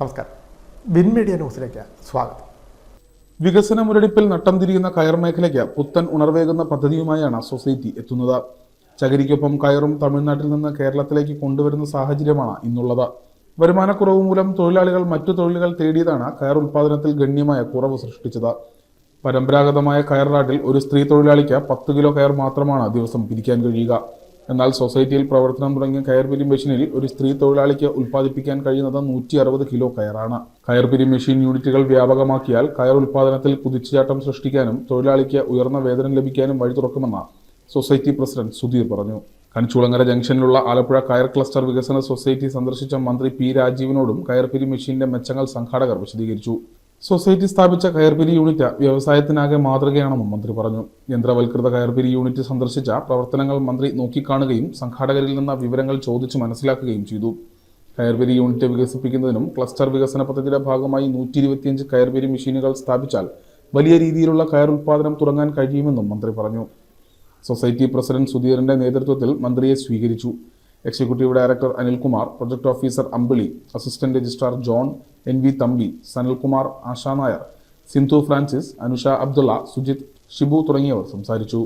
നമസ്കാരം. Win media ന്യൂസിലേക്ക് സ്വാഗതം. വികസന മുരടിപ്പിൽ നട്ടം തിരിയുന്ന കയർ മേഖലയ്ക്ക് പുത്തൻ ഉണർവേകുന്ന പദ്ധതിയുമായാണ് സൊസൈറ്റി എത്തുന്നത്. ചകിരിക്കൊപ്പം കയറും തമിഴ്നാട്ടിൽ നിന്ന് കേരളത്തിലേക്ക് കൊണ്ടുവരുന്ന സാഹചര്യമാണ് ഇന്നുള്ളത്. വരുമാനക്കുറവ് മൂലം തൊഴിലാളികൾ മറ്റു തൊഴിലുകൾ തേടിയതാണ് കയർ ഉൽപ്പാദനത്തിൽ ഗണ്യമായ കുറവ് സൃഷ്ടിച്ചത്. പരമ്പരാഗതമായ കയർ നാട്ടിൽ ഒരു സ്ത്രീ തൊഴിലാളിക്ക് പത്ത് കിലോ കയർ മാത്രമാണ് ദിവസം പിരിക്കാൻ കഴിയുക. എന്നാൽ സൊസൈറ്റിയിൽ പ്രവർത്തനം തുടങ്ങിയ കയർ പിരി മെഷീനിൽ ഒരു സ്ത്രീ തൊഴിലാളിക്ക് ഉൽപ്പാദിപ്പിക്കാൻ കഴിയുന്നത് നൂറ്റി അറുപത് കിലോ കയറാണ്. കയർ പിരി മെഷീൻ യൂണിറ്റുകൾ വ്യാപകമാക്കിയാൽ കയർ ഉൽപ്പാദനത്തിൽ കുതിച്ചുചാട്ടം സൃഷ്ടിക്കാനും തൊഴിലാളിക്ക് ഉയർന്ന വേതനം ലഭിക്കാനും വഴി തുറക്കുമെന്ന് സൊസൈറ്റി പ്രസിഡന്റ് സുധീർ പറഞ്ഞു. കണിച്ചുളങ്ങര ജംഗ്ഷനിലുള്ള ആലപ്പുഴ കയർ ക്ലസ്റ്റർ വികസന സൊസൈറ്റി സന്ദർശിച്ച മന്ത്രി പി രാജീവിനോടും കയർപിരി മെഷീന്റെ മെച്ചങ്ങൾ സംഘാടകർ വിശദീകരിച്ചു. സൊസൈറ്റി സ്ഥാപിച്ച കയർപിരി യൂണിറ്റ് വ്യവസായത്തിനാകെ മാതൃകയാണെന്നും മന്ത്രി പറഞ്ഞു. യന്ത്രവൽകൃത കയർപിരി യൂണിറ്റ് സന്ദർശിച്ച പ്രവർത്തനങ്ങൾ മന്ത്രി നോക്കിക്കാണുകയും സംഘാടകരിൽ നിന്ന് വിവരങ്ങൾ ചോദിച്ചു മനസ്സിലാക്കുകയും ചെയ്തു. കയർപിരി യൂണിറ്റ് വികസിപ്പിക്കുന്നതിനും ക്ലസ്റ്റർ വികസന പദ്ധതിയുടെ ഭാഗമായി നൂറ്റി ഇരുപത്തിയഞ്ച് കയർപിരി മെഷീനുകൾ സ്ഥാപിച്ചാൽ വലിയ രീതിയിലുള്ള കയർ ഉൽപ്പാദനം തുടങ്ങാൻ കഴിയുമെന്നും മന്ത്രി പറഞ്ഞു. സൊസൈറ്റി പ്രസിഡന്റ് സുധീറിന്റെ നേതൃത്വത്തിൽ മന്ത്രിയെ സ്വീകരിച്ചു. Executive director Anilkumar project officer Ambili assistant registrar John N V Thampi Sanalkumar Asha Nair Sindhu Francis Anusha Abdulla Sujith Shibu തുടങ്ങിയവർ സംസാരിച്ചു.